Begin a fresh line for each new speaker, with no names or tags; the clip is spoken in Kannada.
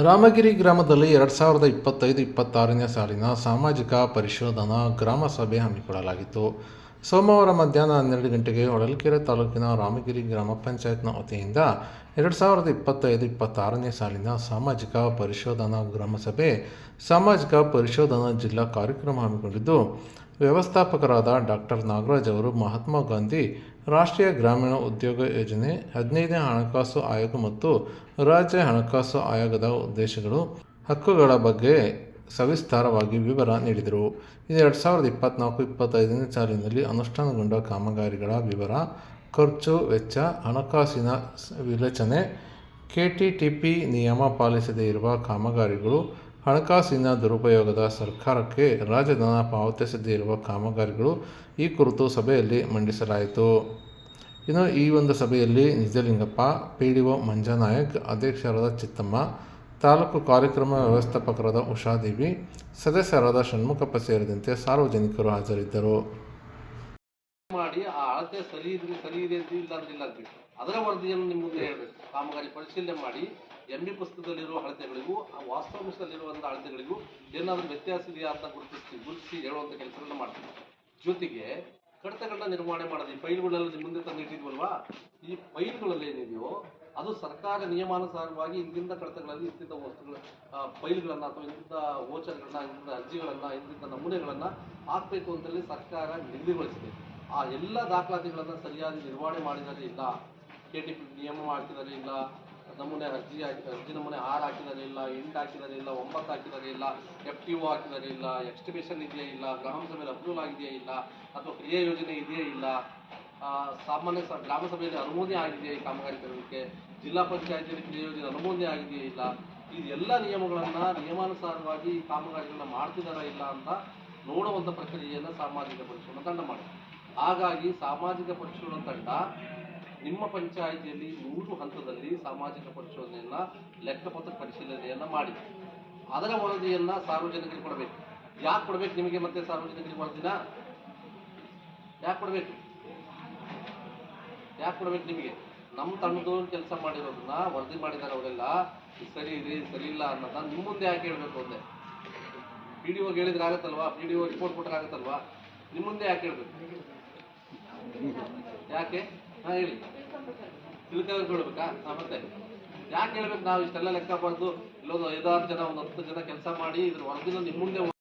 ರಾಮಗಿರಿ ಗ್ರಾಮದಲ್ಲಿ ಎರಡು ಸಾವಿರದ ಇಪ್ಪತ್ತೈದು ಇಪ್ಪತ್ತಾರನೇ ಸಾಲಿನ ಸಾಮಾಜಿಕ ಪರಿಶೋಧನಾ ಗ್ರಾಮ ಸಭೆ ಹಮ್ಮಿಕೊಳ್ಳಲಾಗಿತ್ತು. ಸೋಮವಾರ ಮಧ್ಯಾಹ್ನ ಹನ್ನೆರಡು ಗಂಟೆಗೆ ಹೊಳಲ್ಕೆರೆ ತಾಲೂಕಿನ ರಾಮಗಿರಿ ಗ್ರಾಮ ಪಂಚಾಯತ್ನ ವತಿಯಿಂದ ಎರಡು ಸಾವಿರದ ಇಪ್ಪತ್ತೈದು ಇಪ್ಪತ್ತಾರನೇ ಸಾಲಿನ ಸಾಮಾಜಿಕ ಪರಿಶೋಧನಾ ಗ್ರಾಮ ಸಭೆ, ಸಾಮಾಜಿಕ ಪರಿಶೋಧನಾ ಜಿಲ್ಲಾ ಕಾರ್ಯಕ್ರಮ ಹಮ್ಮಿಕೊಂಡಿದ್ದು, ವ್ಯವಸ್ಥಾಪಕರಾದ ಡಾಕ್ಟರ್ ನಾಗರಾಜ್ ಅವರು, ಮಹಾತ್ಮ ಗಾಂಧಿ ರಾಷ್ಟ್ರೀಯ ಗ್ರಾಮೀಣ ಉದ್ಯೋಗ ಯೋಜನೆ, ಹದಿನೈದನೇ ಹಣಕಾಸು ಆಯೋಗ ಮತ್ತು ರಾಜ್ಯ ಹಣಕಾಸು ಆಯೋಗದ ಉದ್ದೇಶಗಳು, ಹಕ್ಕುಗಳ ಬಗ್ಗೆ ಸವಿಸ್ತಾರವಾಗಿ ವಿವರ ನೀಡಿದರು. ಇದು ಎರಡು ಸಾವಿರದ ಇಪ್ಪತ್ತ್ನಾಲ್ಕು ಇಪ್ಪತ್ತೈದನೇ ಸಾಲಿನಲ್ಲಿ ಅನುಷ್ಠಾನಗೊಂಡ ಕಾಮಗಾರಿಗಳ ವಿವರ, ಖರ್ಚು ವೆಚ್ಚ, ಹಣಕಾಸಿನ ವಿವೇಚನೆ ಕೆ ಟಿ ಟಿ ಪಿ ನಿಯಮ ಪಾಲಿಸದೇ ಇರುವ ಕಾಮಗಾರಿಗಳು, ಹಣಕಾಸಿನ ದುರುಪಯೋಗದ ಸರ್ಕಾರಕ್ಕೆ ರಾಜಧನ ಪಾವತಿಸದೇ ಇರುವ ಕಾಮಗಾರಿಗಳು ಈ ಕುರಿತು ಸಭೆಯಲ್ಲಿ ಮಂಡಿಸಲಾಯಿತು. ಇನ್ನು ಈ ಒಂದು ಸಭೆಯಲ್ಲಿ Nijalingappa P D O Manjanayak, ಅಧ್ಯಕ್ಷರಾದ ಚಿತ್ತಮ್ಮ ತಾಲೂಕು ಕಾರ್ಯಕ್ರಮ ವ್ಯವಸ್ಥಾಪಕರಾದ ಉಷಾದೇವಿ ಸದಸ್ಯರಾದ ಷಣ್ಮುಖಪ್ಪ ಸೇರಿದಂತೆ ಸಾರ್ವಜನಿಕರು ಹಾಜರಿದ್ದರು.
ಮಾಡಿ ಆ ಅಳತೆ ಸರಿ ಇದ್ರೆ ಸರಿ ಇದೆ ಅಂತ ಇಲ್ಲ ಅಂದ್ರೆ ಇಲ್ಲ ಅದರ ವರದಿಯನ್ನು ನಿಮ್ಮ ಮುಂದೆ ಹೇಳಬೇಕು. ಕಾಮಗಾರಿ ಪರಿಶೀಲನೆ ಮಾಡಿ ಎಂ ಬಿ ಪುಸ್ತಕದಲ್ಲಿರುವ ಅಳತೆಗಳಿಗೂ, ಆ ವಾಸ್ತವಾಂಶದಲ್ಲಿರುವಂಥ ಅಳತೆಗಳಿಗೂ ಏನಾದರೂ ವ್ಯತ್ಯಾಸ ಇದೆಯಾ ಅಂತ ಗುರುತಿಸಿ ಗುರುತಿಸಿ ಹೇಳುವಂಥ ಕೆಲಸಗಳನ್ನ ಮಾಡ್ತೀವಿ. ಜೊತೆಗೆ ಕಡತಗಳನ್ನ ನಿರ್ವಹಣೆ ಮಾಡೋದು, ಈ ಫೈಲ್ಗಳೆಲ್ಲ ನಿಮ್ಮ ಮುಂದೆ ತಂದು ಇಟ್ಟಿದ್ವಲ್ವಾ ಈ ಫೈಲ್ಗಳಲ್ಲಿ ಏನಿದೆಯೋ ಅದು ಸರ್ಕಾರ ನಿಯಮಾನುಸಾರವಾಗಿ ಇಂತಿಂಥ ಕಡತಗಳಲ್ಲಿ ಇಂತಿಂಥ ವಸ್ತುಗಳ ಫೈಲ್ಗಳನ್ನು ಅಥವಾ ಇಂತಿಂಥ ವೋಚರ್ಗಳನ್ನ ಇಂತಿಂಥ ಅರ್ಜಿಗಳನ್ನು ಇಂತಿಂಥ ನಮೂನೆಗಳನ್ನು ಹಾಕಬೇಕು ಅಂತೇಳಿ ಸರ್ಕಾರ ನಿಗದಿಗೊಳಿಸಿದೆ ಆ ಎಲ್ಲ ದಾಖಲಾತಿಗಳನ್ನು ಸರಿಯಾಗಿ ನಿರ್ವಹಣೆ ಮಾಡಿದರೆ ಇಲ್ಲ ಕೆ ಟಿ ಪಿ ನಿಯಮ ಮಾಡ್ತಿದ್ದಾರೆ ಇಲ್ಲ, ನಮೂನೆ ಅರ್ಜಿ ಅರ್ಜಿ ನಮೂನೆ ಆರು ಹಾಕಿದರೆ ಇಲ್ಲ, ಎಂಟು ಹಾಕಿದರೆ ಇಲ್ಲ, ಒಂಬತ್ತು ಹಾಕಿದರೆ ಇಲ್ಲ ಎಫ್ ಟಿ ಒ ಹಾಕಿದರೆ ಇಲ್ಲ ಎಕ್ಸ್ಟಿಮೇಷನ್ ಇದೆಯೇ ಇಲ್ಲ, ಗ್ರಾಮ ಸಭೆಯಲ್ಲಿ ಅಪ್ರೂವಲ್ ಆಗಿದೆಯೇ ಇಲ್ಲ, ಅಥವಾ ಕ್ರಿಯಾ ಯೋಜನೆ ಇದೆಯೇ ಇಲ್ಲ ಸಾಮಾನ್ಯ ಸ, ಗ್ರಾಮ ಸಭೆಯಲ್ಲಿ ಅನುಮೋದನೆ ಆಗಿದೆಯಾ ಈ ಕಾಮಗಾರಿ ತರೋದಕ್ಕೆ ಜಿಲ್ಲಾ ಪಂಚಾಯತಿಯಲ್ಲಿ ನಿಯೋಜನೆ ಯೋಜನೆ ಅನುಮೋದನೆ ಆಗಿದೆಯಾ ಇಲ್ಲ? ಇದೆಲ್ಲ ನಿಯಮಗಳನ್ನು ನಿಯಮಾನುಸಾರವಾಗಿ ಈ ಕಾಮಗಾರಿಗಳನ್ನ ಮಾಡ್ತಿದ್ದಾರಾ ಇಲ್ಲ ಅಂತ ನೋಡುವಂಥ ಪ್ರಕ್ರಿಯೆಯನ್ನು ಸಾಮಾಜಿಕ ಪರಿಶೀಲನಾ ತಂಡ ಮಾಡಿದೆ. ಹಾಗಾಗಿ ಸಾಮಾಜಿಕ ಪರಿಶೀಲನಾ ತಂಡ ನಿಮ್ಮ ಪಂಚಾಯಿತಿಯಲ್ಲಿ ಮೂರು ಹಂತದಲ್ಲಿ ಸಾಮಾಜಿಕ ಪರಿಶೋಧನೆಯನ್ನ ಲೆಕ್ಕಪತ್ರ ಪರಿಶೀಲನೆಯನ್ನ ಮಾಡಿ ಅದರ ವರದಿಯನ್ನ ಸಾರ್ವಜನಿಕರಿಗೆ ಕೊಡಬೇಕು. ಯಾಕೆ ಕೊಡ್ಬೇಕು ನಿಮಗೆ ಮತ್ತೆ ಸಾರ್ವಜನಿಕರಿಗೆ ವರದಿನ? ಯಾಕೆ ಕೊಡ್ಬೇಕು? ಯಾಕೆ ಕೊಡ್ಬೇಕು ನಿಮಗೆ? ನಮ್ಮ ತಂಡದವ್ರು ಕೆಲಸ ಮಾಡಿರೋದನ್ನ ವರದಿ ಮಾಡಿದ್ದಾರೆ ಅವರೆಲ್ಲ. ಸರಿ ಇದೆ ಸರಿ ಇಲ್ಲ ಅನ್ನೋದನ್ನ ನಿಮ್ಮ ಮುಂದೆ ಯಾಕೆ ಹೇಳ್ಬೇಕು ಅಂದೆ ಪಿ ಡಿ ಒಗೆ ಹೇಳಿದ್ರೆ ಆಗತ್ತಲ್ವಾ? ಪಿ ಡಿ ಓ ರಿಪೋರ್ಟ್ ಕೊಟ್ಟರೆ ಆಗತ್ತಲ್ವಾ? ನಿಮ್ಮ ಮುಂದೆ ಯಾಕೆ ಹೇಳ್ಬೇಕು? ಯಾಕೆ? ಹಾಂ, ಹೇಳಿ. ತಿಳ್ಕೊಳ್ಬೇಕಾ? ಹಾಂ, ಮತ್ತೆ. ಯಾಕೆ ಹೇಳ್ಬೇಕು ನಾವು ಇಷ್ಟೆಲ್ಲ ಲೆಕ್ಕ ಬಂದು ಇಲ್ಲೊಂದು ಐದಾರು ಜನ, ಒಂದು ಹತ್ತು ಜನ ಕೆಲಸ ಮಾಡಿ ಇದ್ರ ವರದಿನ ನಿಮ್ಮ ಮುಂದೆ